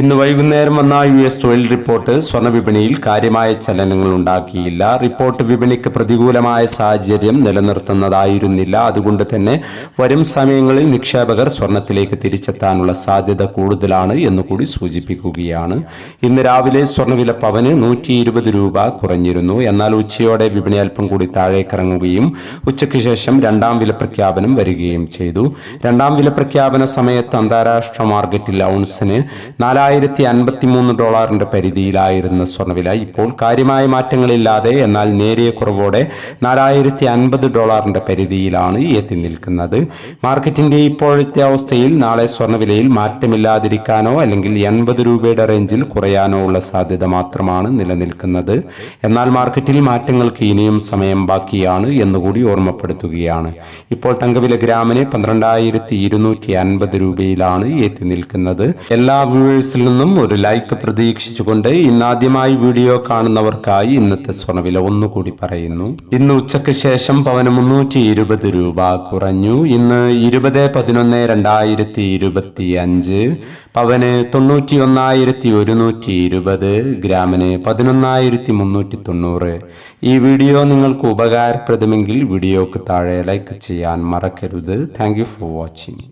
ഇന്ന് വൈകുന്നേരം വന്ന യു എസ് തൊഴിൽ റിപ്പോർട്ട് സ്വർണവിപണിയിൽ കാര്യമായ ചലനങ്ങൾ ഉണ്ടാക്കിയില്ല. റിപ്പോർട്ട് വിപണിക്ക് പ്രതികൂലമായ സാഹചര്യം നിലനിർത്തുന്നതായിരുന്നില്ല. അതുകൊണ്ട് തന്നെ വരും സമയങ്ങളിൽ നിക്ഷേപകർ സ്വർണത്തിലേക്ക് തിരിച്ചെത്താനുള്ള സാധ്യത കൂടുതലാണ് എന്നുകൂടി സൂചിപ്പിക്കുകയാണ്. ഇന്ന് രാവിലെ സ്വർണവില പവന് നൂറ്റി രൂപ കുറഞ്ഞിരുന്നു. എന്നാൽ ഉച്ചയോടെ വിപണി അല്പം കൂടി താഴേക്കിറങ്ങുകയും ഉച്ചയ്ക്ക് ശേഷം രണ്ടാം വില പ്രഖ്യാപനം വരികയും ചെയ്തു. രണ്ടാം വില പ്രഖ്യാപന സമയത്ത് അന്താരാഷ്ട്ര മാർക്കറ്റിൽ ഔൺസിന് നാലായിരത്തി അൻപത്തി മൂന്ന് ഡോളറിന്റെ പരിധിയിലായിരുന്ന സ്വർണവില ഇപ്പോൾ കാര്യമായ മാറ്റങ്ങളില്ലാതെ എന്നാൽ നേരിയ കുറവോടെ നാലായിരത്തി അൻപത് ഡോളറിന്റെ പരിധിയിലാണ് എത്തി നിൽക്കുന്നത്. മാർക്കറ്റിന്റെ ഇപ്പോഴത്തെ അവസ്ഥയിൽ നാളെ സ്വർണവിലയിൽ മാറ്റമില്ലാതിരിക്കാനോ അല്ലെങ്കിൽ എൺപത് രൂപയുടെ റേഞ്ചിൽ കുറയാനോ ഉള്ള സാധ്യത മാത്രമാണ് നിലനിൽക്കുന്നത്. എന്നാൽ മാർക്കറ്റിൽ മാറ്റങ്ങൾക്ക് ഇനിയും സമയം ബാക്കിയാണ് എന്നുകൂടി ഓർമ്മപ്പെടുത്തുകയാണ്. ഇപ്പോൾ തങ്കവില ഗ്രാമിന് പന്ത്രണ്ടായിരത്തി ഇരുന്നൂറ്റി അൻപത് രൂപയിലാണ് എത്തി നിൽക്കുന്നത്. എല്ലാ വ്യൂവേഴ്സിൽ നിന്നും ഒരു ലൈക്ക് പ്രതീക്ഷിച്ചുകൊണ്ട് ഇന്നാദ്യമായി വീഡിയോ കാണുന്നവർക്കായി ഇന്നത്തെ സ്വർണവില ഒന്നുകൂടി പറയുന്നു. ഇന്ന് ഉച്ചയ്ക്ക് ശേഷം പവന് മുന്നൂറ്റി ഇരുപത് രൂപ കുറഞ്ഞു. ഇന്ന് ഇരുപത് പതിനൊന്ന് രണ്ടായിരത്തി ഇരുപത്തി അഞ്ച് പവന് തൊണ്ണൂറ്റി ഒന്നായിരത്തി ഒരുന്നൂറ്റി ഇരുപത് ഗ്രാമിന് പതിനൊന്നായിരത്തി മുന്നൂറ്റി തൊണ്ണൂറ് ഈ വീഡിയോ നിങ്ങൾക്ക് ഉപകാരപ്രദമെങ്കിൽ വീഡിയോക്ക് താഴെ ലൈക്ക് ചെയ്യാൻ മറക്കരുത്. Thank for watching